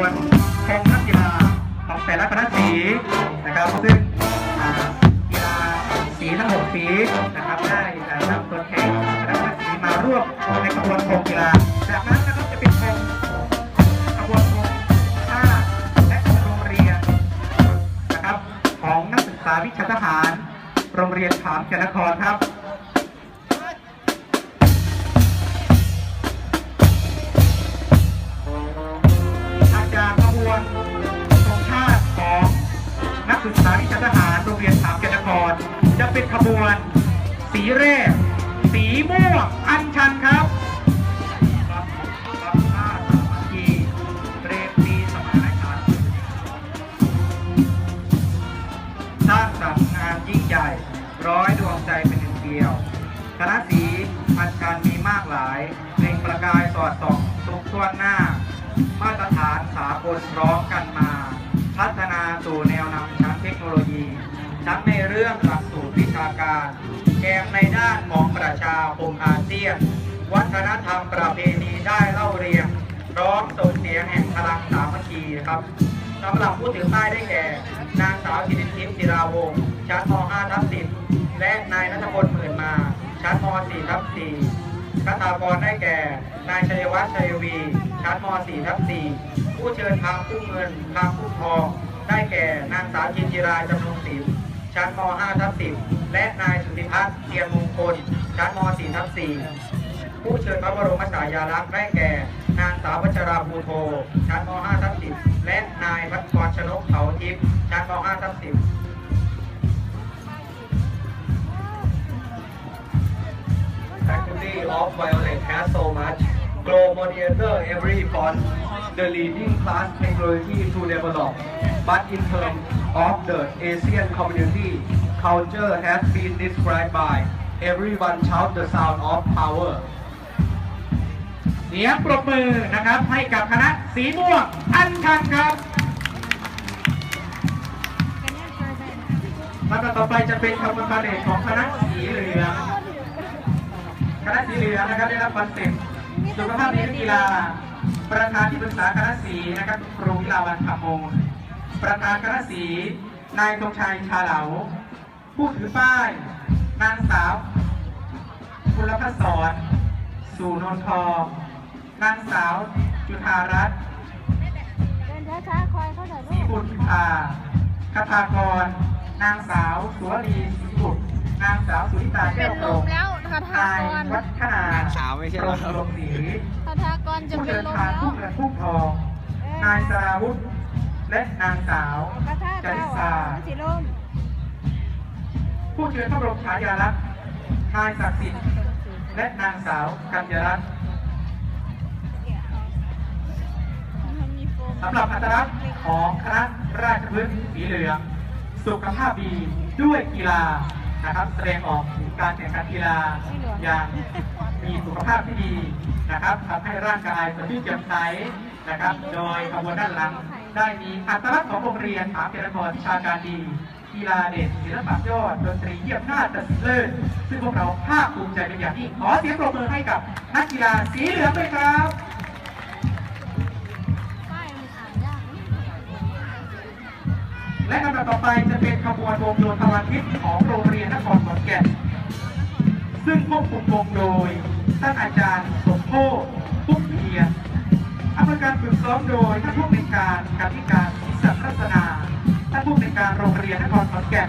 วนของนักกีฬาของแต่ละคณะสีนะครับ ซึ่งกีฬาสีทั้งหกสีนะครับได้นำตัวแทนคณะสีมาร่วมในขบวนโครงกีฬาจากนั้นนะครับจะเป็นโครงขบวนโครงชาติและโรงเรียนนะครับของนักศึกษาวิชาทหาร โรงเรียนขามแก่นครครับ ใจเป็นหนึ่งเดียวคณะสีอัญชันมีมากหลายเล่งประกายสอดส่องทุกส่วนหน้า มาตรฐานสากลพร้อมกันมา พัฒนาสู่แนวนำชั้นเทคโนโลยี ทั้งในเรื่องหลักสูตรวิชาการแกมในด้านของประชาคมอาเซียน วัฒนธรรมประเพณีได้เล่าเรียงร้อมส่งเสียงแห่งพลังสามัคคีครับสำหรับผู้ถือป้ายได้แก่ นางสาวชินิทิพย์จิราวงศ์ชั้นม .5 ทับ10 และนายนัทพลหมื่นมา ชั้นม .4 ทับ4คาถากรได้แก่ นายชัยวัฒน์ชัยวี ชั้นม .4 ทับ4ผู้เชิญทางผู้เงินทางผู้ทอง ได้แก่นางสาวจินจิราจำนงศิลป์ชั้นม 5 ทับ10 และนายสุธิพัฒน์เทียนมงคล ชั้นม 4 ทับ4ผู้เชิญพระบรมฉายาลักษณ์ได้แก่ นางสาววัชราภูโท ชั้นม 5 ทับ10 และนายพัฒกรชนกเขาทิพย์ of Violet has so much. Glow monitor every font, the leading class technology to develop. But in terms of the Asian community, culture has been described by everyone shout the sound of power. เสียงปรบมือนะครับให้กับคณะสีม่วงอัญชันครับลำดับต่อไปจะเป็นขบวนพาเหรดของคณะสีเหลือง ณะสีเหลืองนะครับได้รับคอนเซ็ปต์สุขภาพในนักกีฬา ประธานที่ปรึกษาคณะสีนะครับครูวิลาวันคำมงประธานคณะสีนายธงชัยชาเหลา ผู้ถือป้าย นางสาวกุณลพัศรสู่นนทองนางสาวจุธารัตน์เดินช้าๆคอยเขาหน่อยลูกบุตรพาคทากร นางสาวสุวรีศรีบุตรนางสาวสุริตาแก้วโปร่งแล้ว คาทานายกรวัฒนาสาวไม่ใช่เหรอลงศรีคาทากรจะผู้เป็นเดินลมทางแล้วผู้เงินผู้ทอง นายสราวุธ และนางสาว คาทาจริเก้าสาสีลมผู้เชิญพระบรมฉายาลักษณ์นายศักดิ์สิทธิ์และนางสาวกัญญารัตน์มันมีโฟมสำหรับอัตลักษณ์ของคณะราชพฤกษ์สีเหลือง สุขภาพดีด้วยกีฬา นะครับแสดงออกถึงการแข่งขันกีฬาอย่างมีสุขภาพที่ดีนะครับทำให้ร่างกายสดชื่นแจ่มใสนะครับ โดยขบวนด้านหลังได้มีอัตลักษณ์ของโรงเรียนถามเจริญพรวิชาการดีกีฬาเด่นศิลปะยอดดนตรีเยี่ยมหน้าตัดเลิศซึ่งพวกเราภาคภูมิใจเป็นอย่างยิ่งขอเสียงปรบมือให้กับนักกีฬาสีเหลืองด้วยครับ ต่อไปจะเป็นขบวนวงโยธวาทิตของโรงเรียนนครขอนแก่น ซึ่งควบคุมวงโดยท่านอาจารย์สมโพธิพุกเพียรอำนวยการฝึกซ้อมโดยท่านผู้ในวยการกรรมการศิษย์รัตนาท่านผู้ในวยการโรงเรียนนครขอนแก่น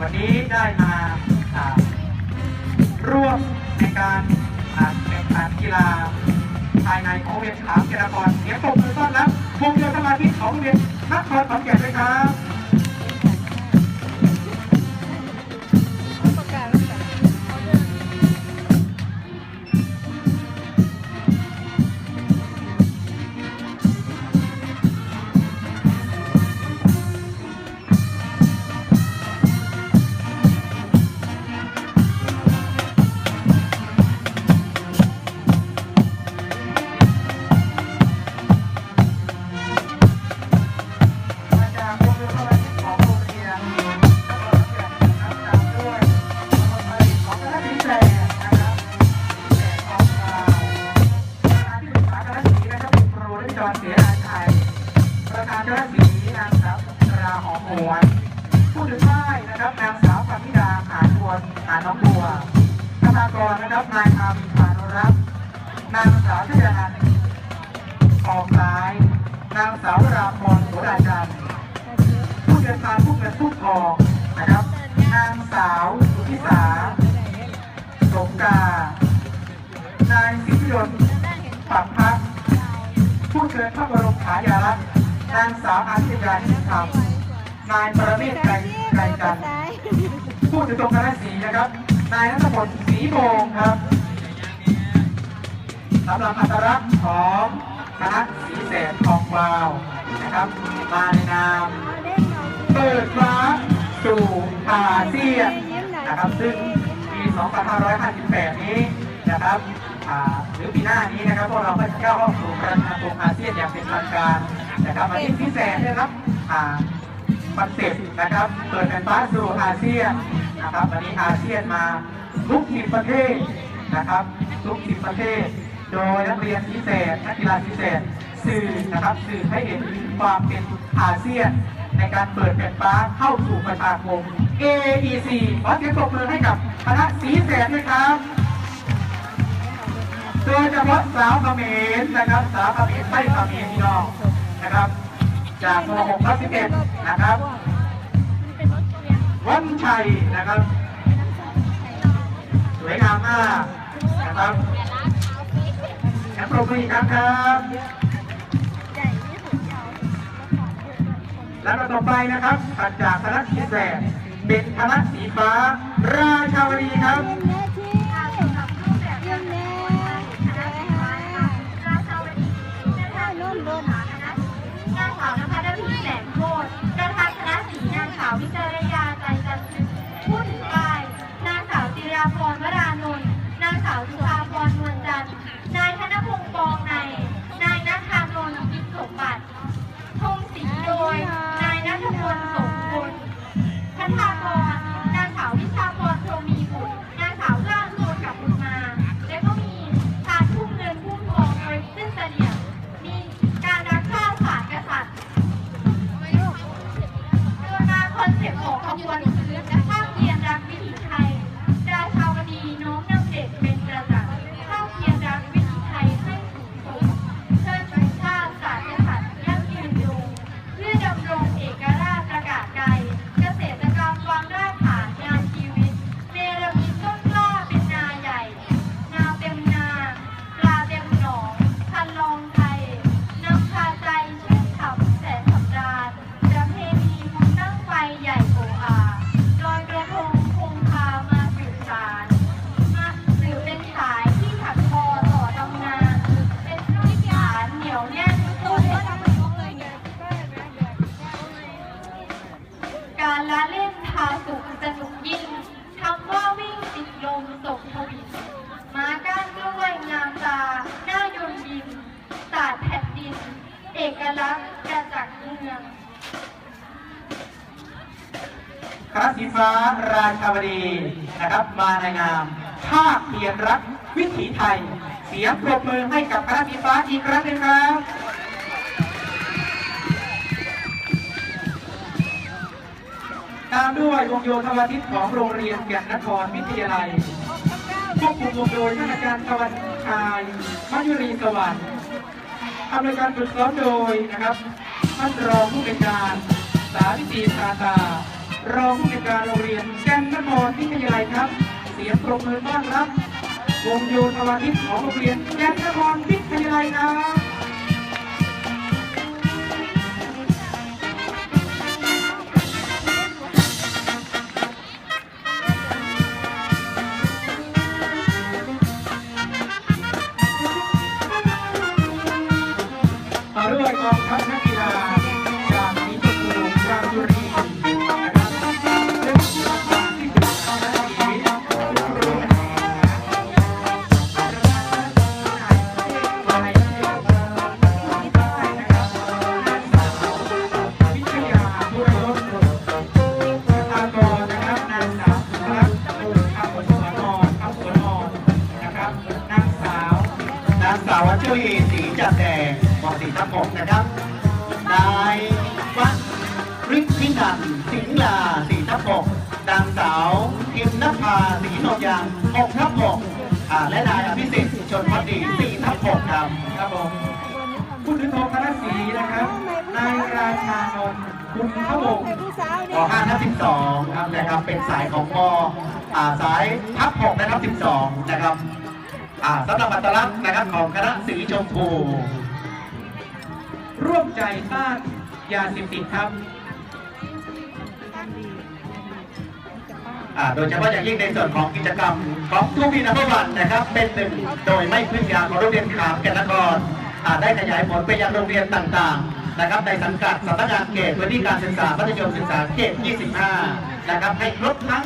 วันนี้ได้มาร่วมในการแข่งขันกีฬาภายในของเรียนขามเกนครเสียงปรบมือต้อนรับวงโยธวาทิตของโรงเรียนนครขอนแก่นด้วยครับ ผู้ทองนะครับ นางสาวสุธิสาสงกานายสิทธิยนต์ปักพักผู้เชิญพระบรมฉายาลักษณ์นางสาวอาทิยานิธรรมนายประเมศไกรไกรจันทร์ผู้ถือตรงคณะสีนะครับ นายนัทพลศรีโบงครับสำหรับอัตลักษณ์ของคณะสีแสนทองวาวนะครับ มาในนาม เปิดฟ้าสู่อาเซียนนะครับ ซึ่งปี 2558 นี้นะครับหรือปีหน้านี้นะครับพวกเราก็จะเข้าสู่ประธานกลุ่มอาเซียนอย่างเป็นทางการนะครับวันนี้พิเศษนะครับคอนเซ็ปต์นะครับเปิดเป็นฟ้าสู่อาเซียนนะครับวันนี้อาเซียนมาทุกสิบประเทศนะครับทุกสิบประเทศ โดยนักเรียนพิเศษนักกีฬาพิเศษ สื่อนะครับสื่อให้เห็นถึงความเป็นอาเซียน ในการเปิดแผ่นฟ้าเข้าสู่ประชาคม AEC ขอเสียงปรบมือให้กับคณะสีแสนด้วยครับโดยเฉพาะสาวเขมรนะครับ สาวเขมรไม่เขมรพี่น้องนะครับ จากม .6 ทับ11นะครับวันชัยนะครับ สวยงามมากนะครับแอบปรบมืออีกครั้งครับ และต่อไปนะครับถัดจากคณะสีแสงเป็นคณะสีฟ้า ราชาวดีครับนางสาวนภัสพีแสงโคตรประธานคณะสีนางสาววิจารยาใจจันทร์ คอนเซ็ ฟ้าราชาวดีนะครับ มาในนามภาคเพียรรักวิถีไทย เสียงปรบมือให้กับคณะสีฟ้าอีกครั้งหนึ่งครับตามด้วยวงโยธวาทิตของโรงเรียนแก่นนครวิทยาลัยควบคุมวงโดยท่านอาจารย์ตะวันชายมัยุรีสวัสดิ์อำนวยการฝึกซ้อมโดยนะครับท่านรองผู้เป็นการสาธิตรีชาตา รองผู้จัดการโรงเรียนแก่นนครวิทยาลัยครับ เสียงปรบมือต้อนรับวงโยธวาทิตของโรงเรียนแก่นนครวิทยาลัยครับ คุณขบงป .5 ทับ12ครับนะครับ เป็นสายของมอ่าสายทับ6นะครับ12 นะครับอ่าสำหรับอัตลักษณ์นะครับของคณะสีชมพู ร่วมใจต้านยาเสพติดครับอ่าโดยเฉพาะอย่างยิ่งในส่วนของกิจกรรมของทูบีนับวันนะครับ เป็นหนึ่งโดยไม่พึ่งยาของโรงเรียนขามแก่นนครอ่าได้ขยายผลไปยังโรงเรียนต่างๆ นะครับในสังกัดสำนักงานเขตพื้นที่การศึกษามัธยมศึกษาเขต 25 นะครับให้ครบทั้ง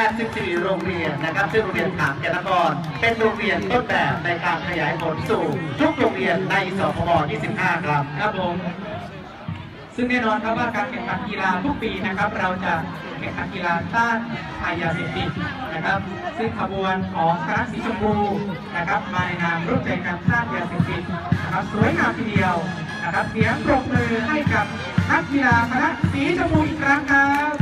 84 โรงเรียนนะครับ ซึ่งโรงเรียนขามแกนนครเป็นโรงเรียนต้นแบบในการขยายผลสู่ทุกโรงเรียนในสพม25 ครับครับผมซึ่งแน่นอนครับว่าการแข่งขันกีฬาทุกปีนะครับ เราจะแข่งขันกีฬาต้านภัยาเสพติดนะครับ ซึ่งขบวนของคณะสีชมพูนะครับมาในนามร่วมใจกันต้านยาเสพติดนะครับสวยงามทีเดียว นะครับเสียงปรบมือให้กับนักกีฬาคณะสีชมพูอีกครั้งครับ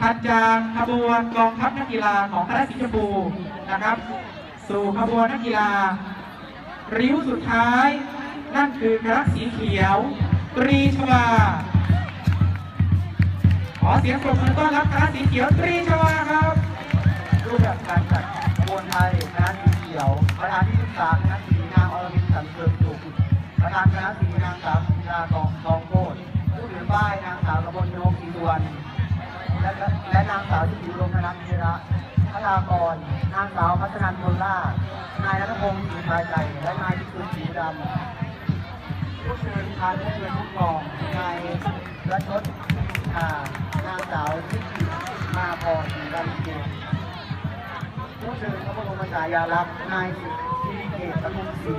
ถัดจากขบวนกองทัพนักกีฬาของคณะสีชมพูนะครับ สู่ขบวนนักกีฬา ริ้วสุดท้าย นั่นคือคณะสีเขียว ตรีชวา อเสียงปรบมือต้อนรับคณะสีเขียวตรีชวาครับรูปแบบการจัดขบวนไทยคณะสีเขียวประธานที่ปรึกษาคณะสีนางอรพินสันเสริมสุขประธานคณะสีนางสาวศิลาทองทองโคตรผู้ถือป้ายนางสาวกระบวนโยกศรีสุวรรณและและนางสาวที่อยู่รมธนัทเทระพระรากร นางสาวพัฒนันพลล่านายนัทพงศ์ศรีพายใจและนายพิสุทธิ์สีดำผู้เชิญทานผู้เชิญทุกกองนายรัชดอ่า นางสาวทิติมาพรศรีดำเกตผู้เชิญพระบรมฉายาลักษณ์นายสิทธิเกตตะมุงศรี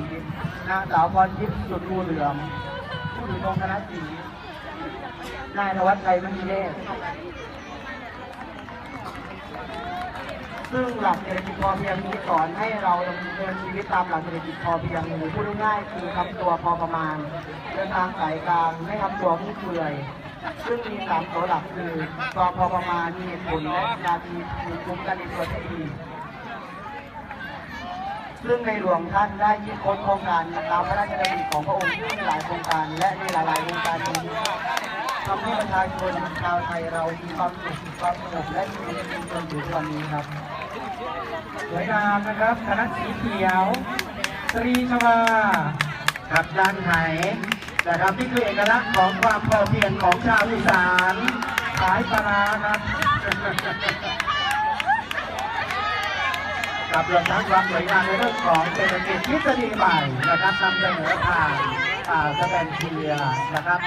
นางสาวพรทิพย์สุดงูเหลือม ผู้ถือธงคณะสีนายธวัชชัยมณีเดชซึ่งหลักเศรษฐกิจพอเพียงนี้สอนให้เราดำเนินชีวิตตามหลักเศรษฐกิจพอเพียงหรือพูดง่ายๆคือทำตัวพอประมาณเดินทางสายกลางไม่ทำตัวฟุ่มเฟือย ซึ่งมีสามตัวหลักคือตัวพอประมาณมีเหตุผลและการมีมิคุ้มกันในตัวที่ดีซึ่งในหลวงท่านได้คิดค้นโครงการตามพระราชดำริของพระองค์ที่หลายโครงการและในหลายๆโครงการนี้ทำให้ประชาชนชาวไทยเรามีความสุขความสงบและมีชีวิตจนถึงวันนี้ครับสวยงามนะครับคณะสีเขียว ตรีชวากับด้านไหน นะครับนี่คือเอกลักษณ์ของความพอเพียงของชาวอีสานสายปลาครับกับรวมทั้งความสวยงามในเรื่องของเศรษฐกิจทฤษฎีใหม่นะครับนำเสนอผ่านอ่าสแตนเชียร์นะครับ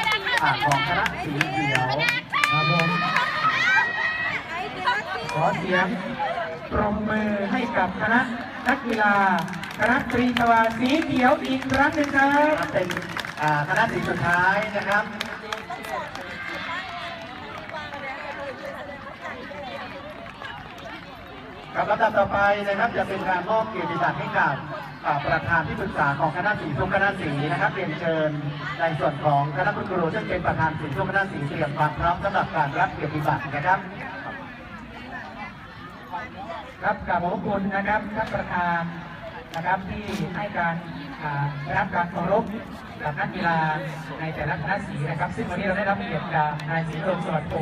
ของคณะสีเขียวครับผมขอเสียงปรบมือให้กับคณะนักกีฬาคณะตรีชวาสีเขียวอีกครั้งหนึ่งครับเป็น คณะสีสุดท้ายนะครับกับลำดับต่อไปนะครับจะเป็นการมอบเกียรติบัตรให้กับประธานที่ปรึกษาของคณะสีทุกคณะสีนะครับเรียนเชิญในส่วนของคณะคุณครูซึ่งเป็นประธานสีทุกคณะสีเตรียมความพร้อมสำหรับการรับเกียรติบัตรนะครับ ครับกราบขอบคุณนะครับท่านประธานนะครับที่ให้การ ได้รับการเคารพจากนักกีฬาในแต่ละคณะสีนะครับ ซึ่งวันนี้เราได้รับเกียรติจากนายศรีลมสวัสดิ์โพ